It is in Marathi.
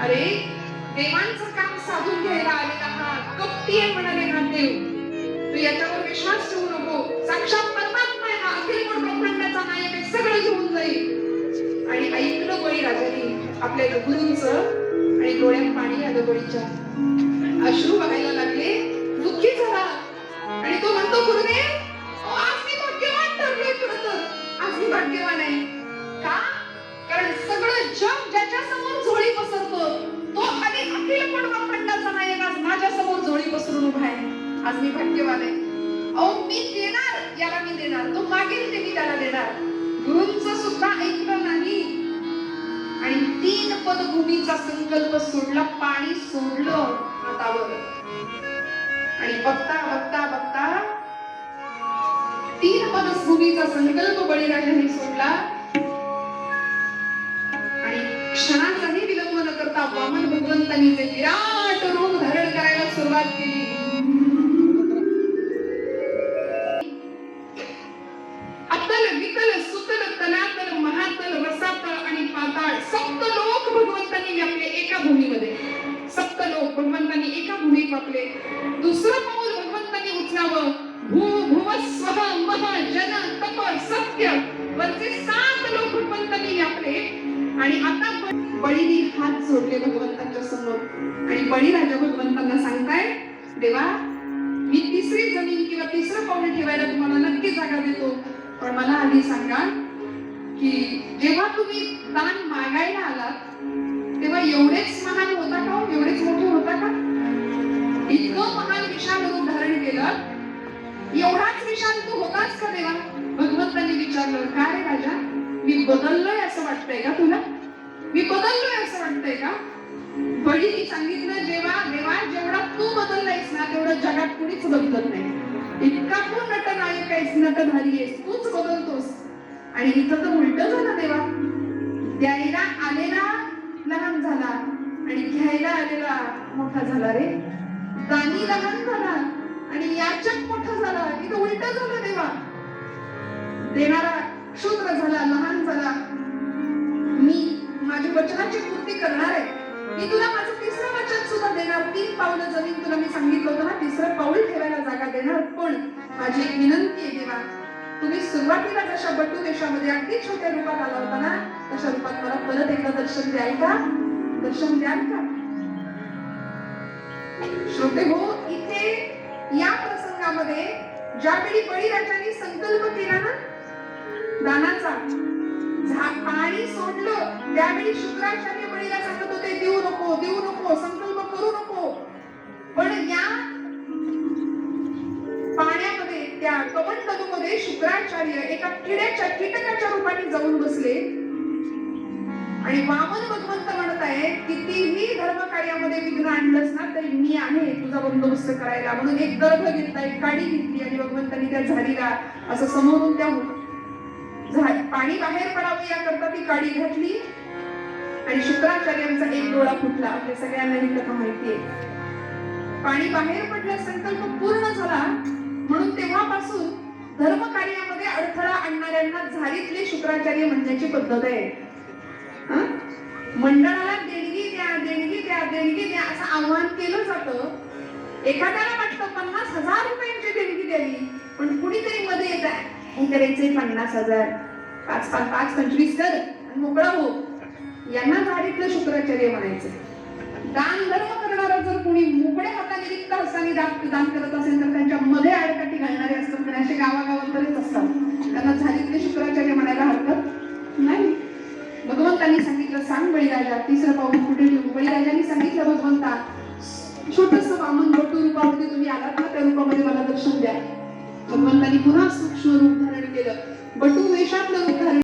अरे देवांचं काम साधून घ्यायला आलेला हा कपटी आहे म्हणाले तू याच्यावर विश्वास ठेवू नको. साक्षात परमात्मा आहे हा. अखिल गुण ब्रह्मांडाचा नायक आहे. सगळं घेऊन जाईल. आणि ऐकलं बळी राजाने आपल्या गुरूंचं आणि डोळ्यात पाणी आलं बळीच्या. अश्रू बघायला मी भाग्यवान आहे. अहो मी देणार याला मी देणार. तो मागेल ते मी त्याला देणार. गुरुंच सुद्धा ऐकलं नाही. आणि तीन पदभूमीचा संकल्प सोडला पाणी सोडलं हातावर. आणि बघता बघता बघता तीन पदभूमीचा संकल्प बळीराजाने सोडला. आणि क्षणाचाही विलंब न करता वामन भगवंतांनी जे विराट रूप धारण करायला सुरुवात केली. भूमीमध्ये. सप्त लोक भगवंतांनी एका भूमीत वापले. दुसरं पाऊल भगवंतांनी उचलावं. भू भुव स्वह मह जन तप सत्य वरचे सात लोक भगवंतांनी व्यापले आणि आता बळीने हात जोडले भगवंतांच्या समोर. आणि बळी राजा भगवंतांना सांगताय देवा मी तिसरी जमीन किंवा तिसरं पाऊल ठेवायला तुम्हाला नक्की जागा देतो. पण मला आधी सांगा की जेव्हा तुम्ही दान मागायला आलात एवढेच महान होता का? एवढेच मोठे होता का? इतकं महान विशाल रूप धारण केलं. एवढाच विशाल तू होताच का देवा? भगवंतांनी विचारलं काय रे राजा? मी बदललोय असं वाटतंय का तुला? मी बदललोय असं वाटतंय का? बळीने सांगितलं जेव्हा देवा जेवढा तू बदललायस ना तेवढं जगात कुणीच बदलत नाही. इतका तू नटनायक आहेस नटधारी आहेस तूच बदलतोस. आणि इथं तर उलट झालं देवा. द्यायला आलेला लहान झाला आणि घ्यायला आलेला मोठा झाला रे. दानी लहान झाला आणि याच्यात मोठा झाला. इथं उलट झालं देवा. देणारा क्षुद्र झाला लहान झाला. मी माझी वचनाची पूर्ती करणार आहे. मी तुला माझं तिसरं वचन सुद्धा देणार. तीन पावलं जमीन तुला मी सांगितलं होतं ना तिसरं पाऊल ठेवायला जागा देणार. पण माझी एक विनंती आहे देवा. तुम्ही सुरुवातीला जशा बटू देशामध्ये अगदी छोट्या रूपात आला होता ना तशा रूपात मला परत एकदा दर्शन द्याल का? दर्शन द्याल का? श्रोते हो इथे या प्रसंगामध्ये ज्यावेळी बळीराजाने संकल्प केला ना दानाचा झा- पाणी सोडलं त्यावेळी शुक्राचार्य बळीला सांगत होते देऊ नको देऊ नको संकल्प करू नको. पण या पाण्यामध्ये त्या कमंडलूमध्ये शुक्राचार्य एका किड्याच्या कीटकाच्या रूपाने जाऊन बसले. आणि वामन भगवंत म्हणत आहे कितीही धर्म कार्यामध्ये विघ्न आणलंस ना तरी मी आहे तुझा बंदोबस्त करायला. म्हणून एक गर्भ घेतला एक काडी घेतली आणि भगवंतांनी त्या झाडीला असं समोरून त्या पाणी बाहेर पडावं याकरता ती काडी घातली. आणि शुक्राचार्यांचा एक डोळा फुटला. आपल्या सगळ्यांना ही कथा माहितीये पाणी बाहेर पडलं संकल्प पूर्ण झाला. म्हणून तेव्हापासून धर्म कार्यामध्ये अडथळा आणणाऱ्यांना झारीतले शुक्राचार्य म्हणण्याची पद्धत आहे. मंडळाला देणगी द्या देणगी द्या देणगी द्या असं आव्हान केलं जातं. एखाद्याला वाटतं पन्नास हजार रुपयांची देणगी द्यावी पण कुणीतरी मध्ये येत आहे. करायचे पन्नास हजार. पाच पाच पाच पंचवीस कर मोकळा हो. यांना झाडीतलं शुक्राचार्य म्हणायचं. दान धर्म करणारा जर कोणी मोकळ्या हाताने रिक्त हस्ताने दान करत असेल तर त्यांच्या मध्ये आडकाठी घालणारे असतात. आणि असे गावागावांमध्येच असतात. त्यांना झालीतले शुक्राचार्य मुंबई राजा तिसरं पाऊल कुठे ठेवू? बळीराजांनी सांगितलं भगवंता छोटस वामन बटू रूपामध्ये तुम्ही आलात ना त्या रूपामध्ये मला दर्शन द्या. भगवंतानी पुन्हा सूक्ष्म रूप धारण केलं. बटू वेशातलं रूप धारण